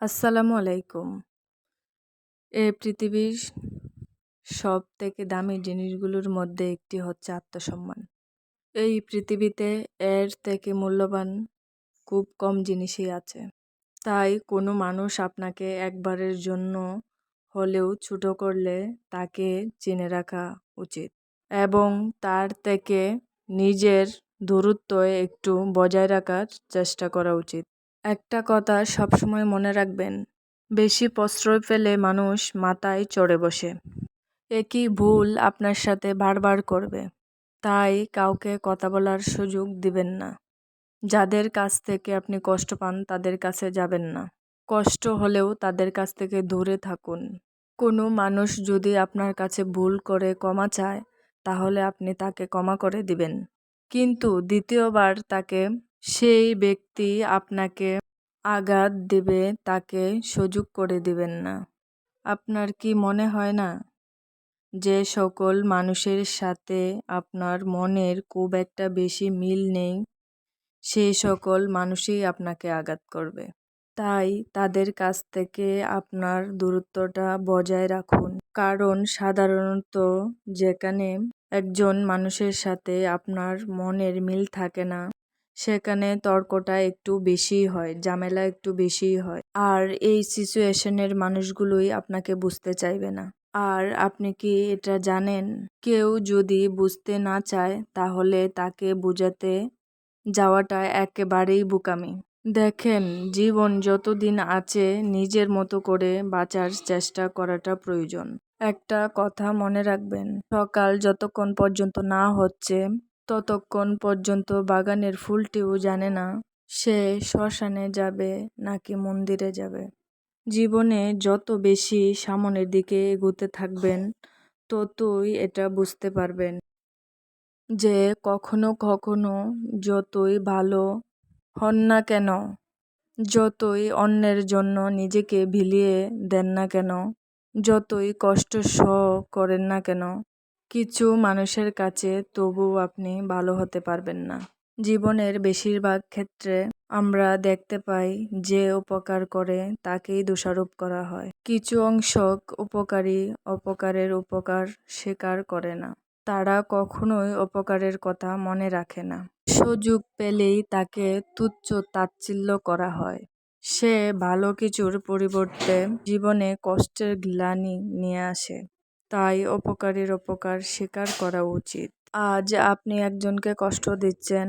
আসসালামু আলাইকুম। এই পৃথিবীর সব থেকে দামি জিনিসগুলোর মধ্যে একটি হচ্ছে আত্মসম্মান। এই পৃথিবীতে এর থেকে মূল্যবান খুব কম জিনিসই আছে। তাই কোনো মানুষ আপনাকে একবারের জন্য হলেও ছোট করলে তাকে চিনে রাখা উচিত এবং তার থেকে নিজের দূরত্ব একটু বজায় রাখার চেষ্টা করা উচিত। একটা কথা সবসময় মনে রাখবেন, বেশি প্রশ্রয় পেলে মানুষ মাথায় চড়ে বসে। একই ভুল আপনার সাথে বারবার করবে, তাই কাউকে কথা বলার সুযোগ দিবেন না। যাদের কাছ থেকে আপনি কষ্ট পান তাদের কাছে যাবেন না। কষ্ট হলেও তাদের কাছ থেকে দূরে থাকুন। কোনো মানুষ যদি আপনার কাছে ভুল করে ক্ষমা চায়, তাহলে আপনি তাকে ক্ষমা করে দিবেন। কিন্তু দ্বিতীয়বার তাকে সেই ব্যক্তি আপনাকে আঘাত দেবে, তাকে সুযোগ করে দিবেন না। আপনার কি মনে হয় না? যে সকল মানুষের সাথে আপনার মনের খুব একটা বেশি মিল নেই সেই সকল মানুষই আপনাকে আঘাত করবে। তাই তাদের কাছ থেকে আপনার দূরত্বটা বজায় রাখুন। কারণ সাধারণত যেখানে একজন মানুষের সাথে আপনার মনের মিল থাকে না সেখানে তর্কটা একটু বেশিই হয়, ঝামেলা একটু বেশিই হয়। আর এই সিচুয়েশনের মানুষগুলোই আপনাকে বুঝতে চাইবে না। আর আপনি কি এটা জানেন? কেউ যদি বুঝতে না চায়, তাহলে তাকে বোঝাতে যাওয়াটা একেবারেই বোকামি। দেখেন, জীবন যতদিন আছে, নিজের মতো করে বাঁচার চেষ্টা করাটা প্রয়োজন। একটা কথা মনে রাখবেন, সকাল যতক্ষণ পর্যন্ত না হচ্ছে ততক্ষণ পর্যন্ত বাগানের ফুলটিও জানে না সে শ্মশানে যাবে নাকি মন্দিরে যাবে। জীবনে যত বেশি সামনের দিকে এগোতে থাকবেন, ততই এটা বুঝতে পারবেন যে কখনো কখনো যতই ভালো হন না কেন, যতই অন্যের জন্য নিজেকে ভিলিয়ে দেন না কেন, যতই কষ্ট সহ করেন না কেন কিছু মানুষের কাছে তবুও আপনি ভালো হতে পারবেন না। জীবনের বেশিরভাগ ক্ষেত্রে আমরা দেখতে পাই যে উপকার করে তাকেই দোষারোপ করা হয়। কিছু অংশ উপকারী অপকারের উপকার স্বীকার করে না। তারা কখনোই অপকারের কথা মনে রাখে না। সুযোগ পেলেই তাকে তুচ্ছ তাচ্ছিল্য করা হয়। সে ভালো কিছুর পরিবর্তে জীবনে কষ্টের গ্লানি নিয়ে আসে। তাই অপকারের অপকার স্বীকার করা উচিত। আজ আপনি একজনকে কষ্ট দিচ্ছেন,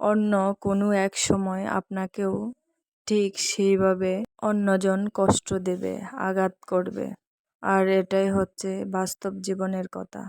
অন্য কোনো এক সময় আপনাকেও ঠিক সেইভাবে অন্যজন কষ্ট দেবে, আঘাত করবে। আর এটাই হচ্ছে বাস্তব জীবনের কথা।